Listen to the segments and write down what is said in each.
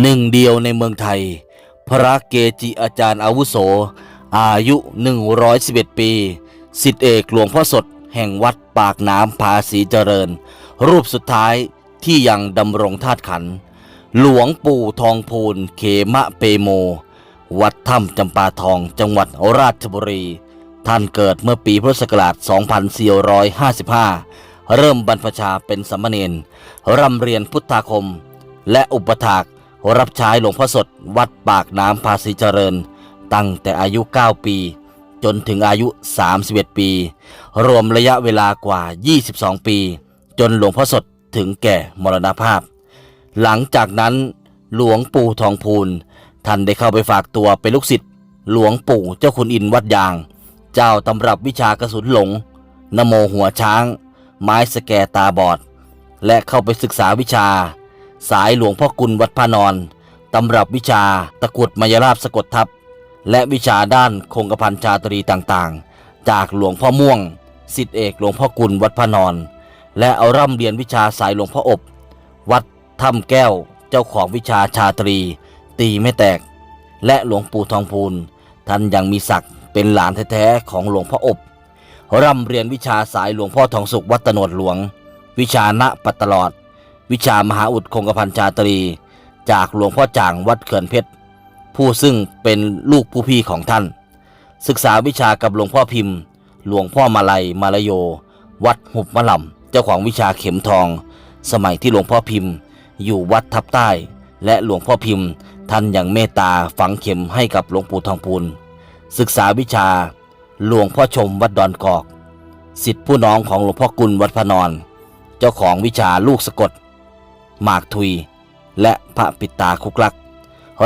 หนึ่งเดียวในเมืองไทย พระเกจิอาจารย์อาวุโส อายุ 111 ปีสิทธิเอกหลวงพ่อสด แห่งวัดปากน้ำภาษีเจริญ รูปสุดท้ายที่ยังดำรงธาตุขัน หลวงปู่ทองพูนเขมะเปโม วัดถ้ำจำปาทองจังหวัดราชบุรี ท่านเกิดเมื่อปีพุทธศักราช 2455 เริ่มบรรพชาเป็นสามเณรร่ำเรียนพุทธาคม และอุปถาก รับใช้หลวงพ่อสดวัดปากน้ำภาษีเจริญ ตั้งแต่อายุ 9 ปี จนถึงอายุ 31 ปี รวมระยะเวลากว่า 22 ปี จนหลวงพ่อสดถึงแก่มรณภาพ หลังจากนั้นหลวงปู่ทองพูนท่านได้เข้าไปฝากตัวเป็นลูกศิษย์หลวงปู่เจ้าคุณอินวัดยาง เจ้าตำรับวิชากระสุนหลงนโมหัวช้าง ไม้สแกตาบอด และเข้าไปศึกษาวิชา สายหลวงพ่อกุลวัดพระนอนตำรับวิชาตะกุดมายราบสะกดทับ และวิชาด้านคงกระพันชาตรีต่างๆ จากหลวงพ่อม่วงสิทธิเอกหลวงพ่อกุลวัดพระนอน และเอาร่ำเรียนวิชาสายหลวงพ่ออบ วัดถ้ำแก้วเจ้าของวิชาชาตรี ตีไม่แตก และหลวงปู่ทองพูนท่านยังมีศักดิ์เป็นหลานแท้ๆของหลวงพ่ออบร่ำเรียนวิชาสายหลวงพ่อทองสุขวัดตโนดหลวง วิชาณปัตตลอด วิชามหาอุดคงกระพันชาตรี จากหลวงพ่อจ่างวัดเขื่อนเพชร ผู้ซึ่งเป็นลูกผู้พี่ของท่าน ศึกษาวิชากับหลวงพ่อพิมพ์ หลวงพ่อมาลัยมาลโย วัดหุบมะล่ำเจ้าของวิชาเข็มทอง สมัยที่หลวงพ่อพิมพ์ อยู่วัดทับใต้ และหลวงพ่อพิมพ์ ท่านอยังเมตตาฝังเข็มให้กับหลวงปู่ทองพูนศึกษาวิชา หลวงพ่อชมวัดดอนกอกสิทธิผู้น้องของหลวงพ่อกุลวัดพะนอน เจ้าของวิชาลูกสะกด หมากทุย และพระปิตาคุกลัก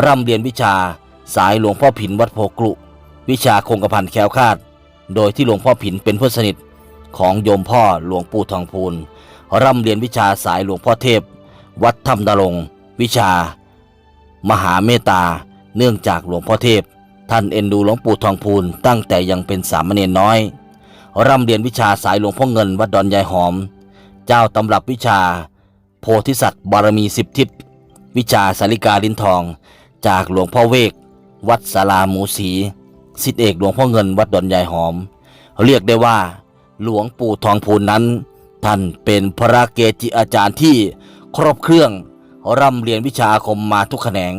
ร่ำเรียนวิชาสายหลวงพ่อผินวัดโพกลุ วิชาคงกระพันแคล้วคลาด โดยที่หลวงพ่อผินเป็นเพื่อนสนิทของโยมพ่อหลวงปู่ทองพูนร่ำเรียนวิชาสายหลวงพ่อเทพ วัดธรรมดรงวิชา มหาเมตตา เนื่องจากหลวงพ่อเทพ ท่านเอ็นดูหลวงปู่ทองพูนตั้งแต่ยังเป็นสามเณรน้อย ร่ำเรียนวิชาสายหลวงพ่อเงินวัดดอนยายหอม เจ้าตำรับวิชา โพธิสัตว์บารมีสิบทิศ วิชาสาริกาลิ้นทอง จากหลวงพ่อเวก วัดสาราหมูสีสิทธิเอกหลวงพ่อเงินวัดดอนยายหอม เรียกได้ว่า หลวงปู่ทองพูนนั้น ท่านเป็นพระเกจิอาจารย์ที่ครบเครื่องร่ำเรียนวิชาอาคมมาทุกแขนง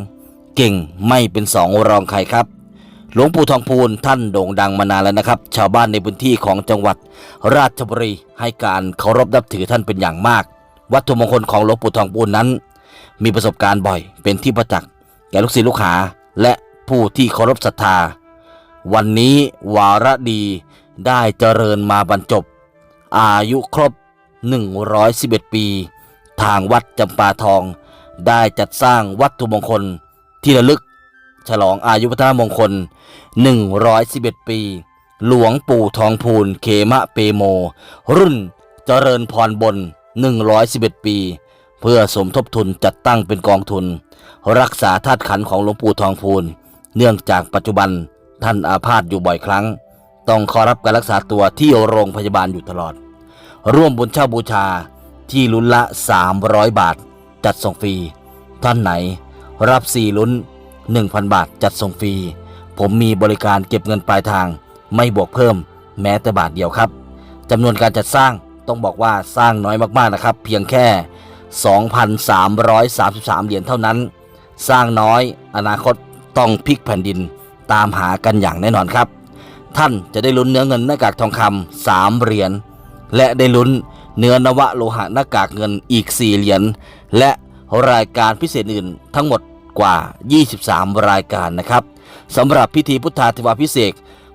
เก่งไม่เป็นสองรองใครครับ หลวงปู่ทองพูนท่านโด่งดังมานานแล้วนะครับ ชาวบ้านในพื้นที่ของจังหวัดราชบุรีให้การเคารพนับถือท่านเป็นอย่างมาก วัตถุมงคลของหลวงปู่ทองพูนนั้น มีประสบการณ์บ่อยเป็นที่ประจักษ์แก่ลูกศิษย์ลูกหาและผู้ที่เคารพศรัทธา วันนี้วาระดีได้เจริญมาบรรจบ อายุครบ 111 ปี ทางวัดจำปาทอง ได้จัดสร้างวัตถุมงคลที่ระลึก ฉลองอายุพัฒนมงคล 111 ปี หลวงปู่ทองพูน เขมะเปโม รุ่นเจริญพรบน 111 ปี เพื่อสมทบทุนจัดตั้งเป็นกองทุน รักษาธาตุขันของหลวงปู่ทองพูน เนื่องจากปัจจุบันท่านอาพาธอยู่บ่อยครั้ง ต้องข้ารับการรักษาตัวที่โรงพยาบาลอยู่ตลอด ร่วมบุญเช่าบูชาที่ลุ้นละ 300 บาท จัดส่งฟรี ท่านไหน รับ 4 ลุ้น 1,000 บาทจัดส่งฟรี ผมมีบริการเก็บเงินปลายทาง ไม่บวกเพิ่ม แม้แต่บาทเดียวครับจำนวนการจัดสร้าง ต้องบอกว่าสร้างน้อยมากๆนะครับ เพียงแค่ 2,333 เหรียญเท่านั้น สร้างน้อยอนาคตต้องพลิกแผ่นดินตามหากันอย่างแน่นอนครับ ท่านจะได้ลุ้นเนื้อเงินหน้ากากทองคำสามเหรียญและได้ลุ้นเนื้อนวะโลหะหน้ากากเงินอีก 4 เหรียญและรายการพิเศษอื่นทั้งหมดกว่า 23 รายการนะครับสำหรับพิธีพุทธาธิวาพิเศษ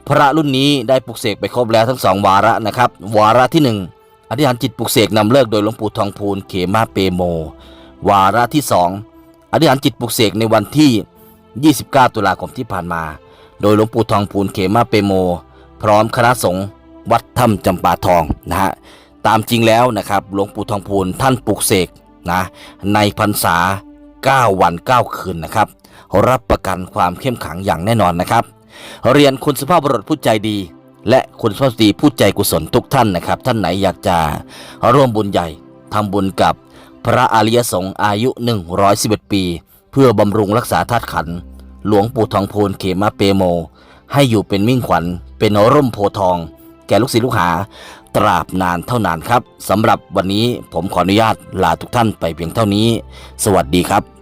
พระรุ่นนี้ได้ปลุกเสกไปครบแล้วทั้งสองวาระนะครับ วาระที่ 1 อธิษฐานจิตปลุกเสกนำเลิกโดยหลวงปู่ทองพูนเขมาเปโม วาระที่ 2 อธิษฐานจิตปลุกเสกในวันที่ 29 ตุลาคมที่ผ่านมา โดยหลวงปู่ทองพูนเขมาเปโม พร้อมคณะสงฆ์วัดถ้ำจำปาทองนะฮะตามจริงแล้วนะครับหลวงปู่ทองพูนท่านปลุกเสกนะในพรรษา 9 วัน 9 คืนนะครับรับประกันความเข้มขังอย่างแน่นอนนะครับ เรียนคุณสุภาพบุรุษผู้ใจดี และคุณสุภาพสตรีผู้ใจกุศลทุกท่านนะครับ ท่านไหนอยากจะร่วมบุญใหญ่ทำบุญกับพระอริยสงฆ์อายุ 111 ปี เพื่อบำรุงรักษาธาตุขัน หลวงปู่ทองพูนเขมาเปโม ให้อยู่เป็นมิ่งขวัญ เป็นร่มโพทอง แก่ลูกศิษย์ลูกหา ตราบนานเท่านานครับสำหรับวันนี้ผมขออนุญาตลาทุกท่านไปเพียงเท่านี้ สวัสดีครับ